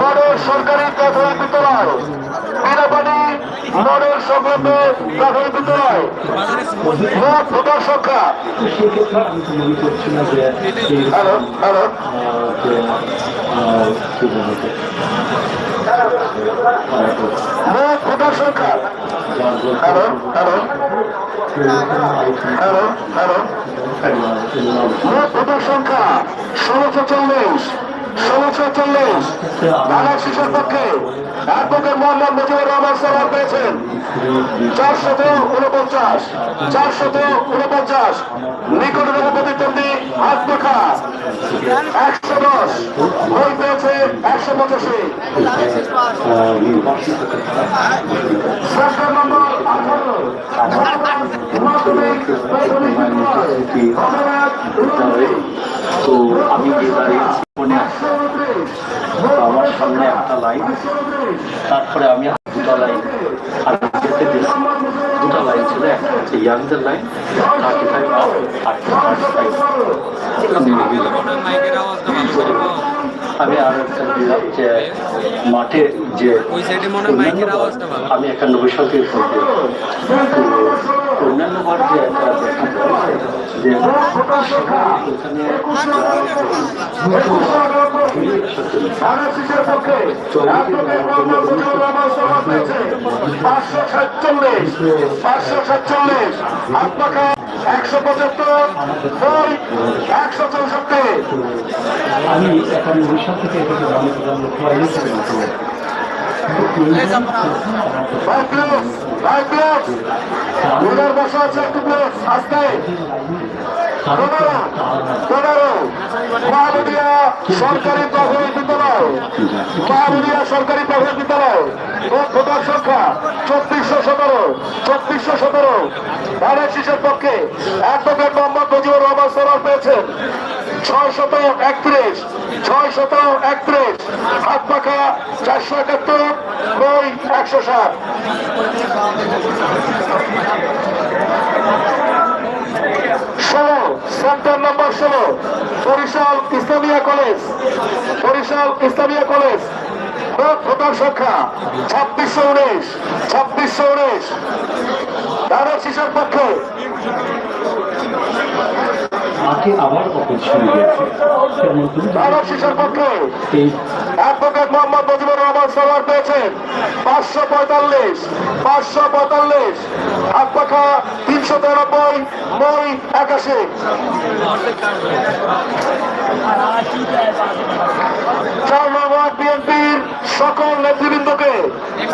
Model সরকারি প্রাথমিক বিদ্যালয়। বিনাপানি মডেল সংলগ্ন প্রাথমিক বিদ্যালয়। ভোটার সংখ্যা। সংখ্যা ষোলোশো চল্লিশ। ষোলোশো চল্লিশ ঢাকা শিশুর পক্ষে অ্যাডভোকেট মোহাম্মদ মুজিবুর রহমান সালাম পেয়েছেন চারশত, উনপঞ্চাশ চারশত উনপঞ্চাশ প্রতিদ্বন্দ্বী হাত দেখা একশো দশ বই পেয়েছে একশো পঁচাশি। সেক্টর নম্বর আঠারো। মাধ্যমিক প্রাথমিক বিদ্যালয় তো আমি যে দাঁড়িয়ে আমার সামনে একটা লাইন তারপরে আমি দুটা লাইন আর যেতে দিলাম দুটা লাইন ছিল একটা হচ্ছে ইয়াংদের line thirty five thirty five আমি আরও একটা দিলাম যে মাঠে যে। আমি একানব্বই সাল থেকে ফোন করি অন্যান্য বার যে একটা দেখা যে ওখানে পাঁচশো সাতচল্লিশ পাঁচশো সাতচল্লিশ আপনাকে একশো পঁচাত্তর একশো চৌষট্টি আমি একানব্বই সাল থেকে সরকারি সরকারি প্রাথমিক বিদ্যালয় সংখ্যা চব্বিশশো সতেরো চব্বিশশো সতেরো। শিশুর পক্ষে অ্যাডভোকেট মোহাম্মদ মুজিবুর রহমান সোলার পেয়েছেন ছয় শত একত্রিশ ছয় শত একত্রিশ। হাত পাখা চারশো একাত্তর, বই একশো ষাট। ষোলো সেন্টার নম্বর ষোলো Barishal Islamia college Barishal Islamia college voter সংখ্যা ছাব্বিশশো উনিশ ছাব্বিশশো উনিশ। দাঁড়া শিশুর পক্ষে। আবার শিশুর পক্ষে। অ্যাডভোকেট মোহাম্মদ মুজিবুর রহমান সালার পেয়েছেন। পাঁচশো পঁয়তাল্লিশ পাঁচশো পঁয়তাল্লিশ হাত পাখা তিনশো তিরানব্বই মই একাশি। চার বিএনপির সকল নেতৃবৃন্দকে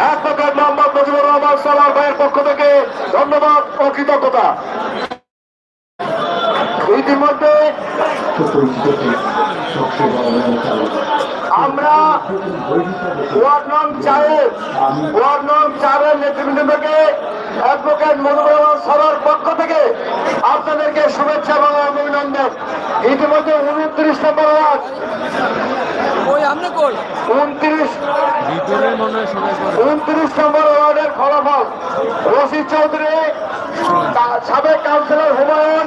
অ্যাডভোকেট মোহাম্মদ মুজিবুর রহমান সালার ভাইয়ের পক্ষ থেকে ধন্যবাদ ও কৃতজ্ঞতা। ইতিমধ্যে ওয়ার্ড নং চারের ওয়ার্ড নং চারের নেতৃবৃন্দ থেকে অ্যাডভোকেট মনোরম সরার পক্ষ থেকে আপনাদেরকে শুভেচ্ছা এবং অভিনন্দন। ইতিমধ্যে উনত্রিশ নম্বর ওয়ার্ড। ওই উনত্রিশ ভিতরে সবাই করে। উনত্রিশ নম্বর ওয়ার্ডের ফলাফল। রশিদ চৌধুরী সাবেক কাউন্সিলর হুমায়ুন।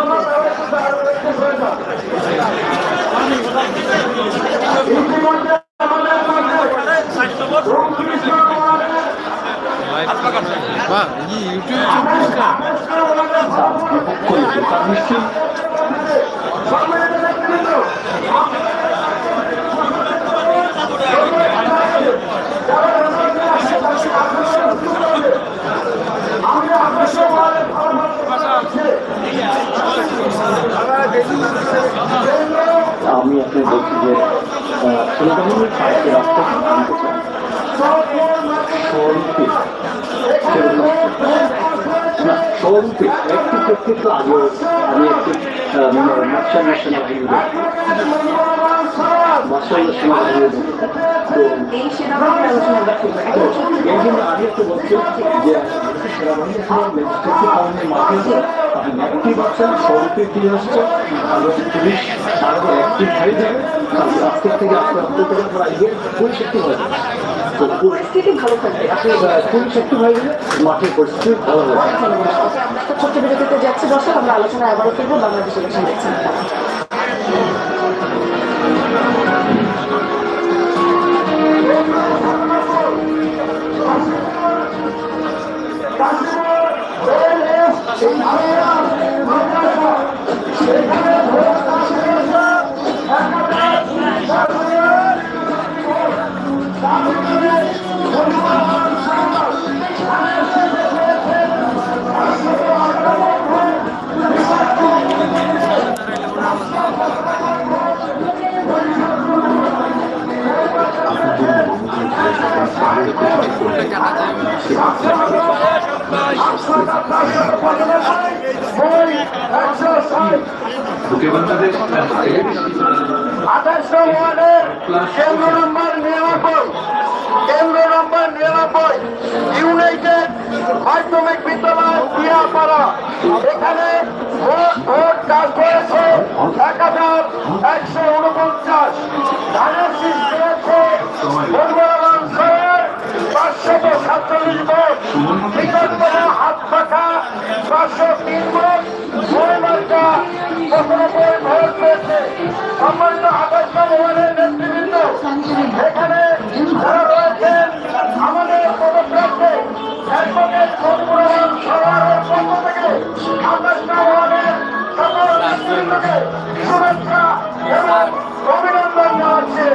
ইতিমধ্যে আমাদের মধ্যে উনত্রিশ নম্বর ওয়ার্ডের বা ই ইউটিউবে চলতেছে না করেছে তার নিশ্চয়ই সম্মানিত নেতৃবৃন্দ আমি আপনি বলছি যে সেনাবাহিনীর পার্কে রাস্তা আনতে চাই। স্বরূপে না স্বরূপে একটু একটু একটু আগে আমি একটু নকশা সেনাবাহিনী মাসাল সেনাবাহিনী তো এই সেনাবাহিনী আলোচনা করতে তো এই জন্য আমি একটু বলছি যে সেনাবাহিনীর কারণে মাঠে আছে বাচ্চা স্বরূপে কি আসছে? পুলিশ? হয়ে যাবে? কারণ থেকে আস্তে আস্তে হয়ে যাবে। তো পরিস্থিতি ভালো থাকবে। আপনি পুলিশ একটু হয়ে গেলে মাঠের পরিস্থিতি ভালো হয়ে যাবে ধন্যবাদ আমরা ছোট্ট বিরতিতে যাচ্ছি দর্শক আমরা আলোচনা আবারও করব বাংলাদেশ ইলেকশন দেখছেন আঠাশ ওয়ার্ডের কেন্দ্র নম্বর নিরানব্বই কেন্দ্র নম্বর নিরানব্বই ইউনাইটেড মাধ্যমিক বিদ্যালয় পিয়াপাড়া এখানে ভোট ভোট এক হাজার একশো উনপঞ্চাশ ধানের শীষ পেয়েছে পাঁচশত সাতচল্লিশ ভোট বিকল্পনা হাত পাখা পাঁচশো তিন ভোট পঁচানব্বই ভোট পেয়েছে সম্মানিত আঠাশ ভবনের নেতৃবৃন্দ এখানে যারা রয়েছেন আমাদের পদপ্রাপ্তে অ্যাডভোকেট মনমোহন সরকারের পক্ষ থেকে আঠাশ ভবনের সকল নেতৃবৃন্দকে শুভেচ্ছা এবং অভিনন্দন জানাচ্ছে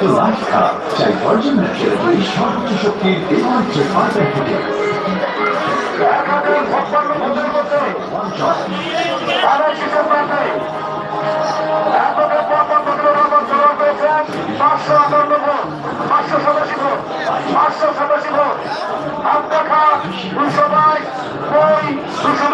তো লাইফ খারাপ চাই ভার্জিন ন্যাচের এই সর্বোচ্চ শক্তির নম্বর জমা পেয়েছেন পাঁচশো আটান্ন পাঁচশো সাতাশি পাঁচশো সাতাশি হাত দেখা দুশো বাইশ দুশো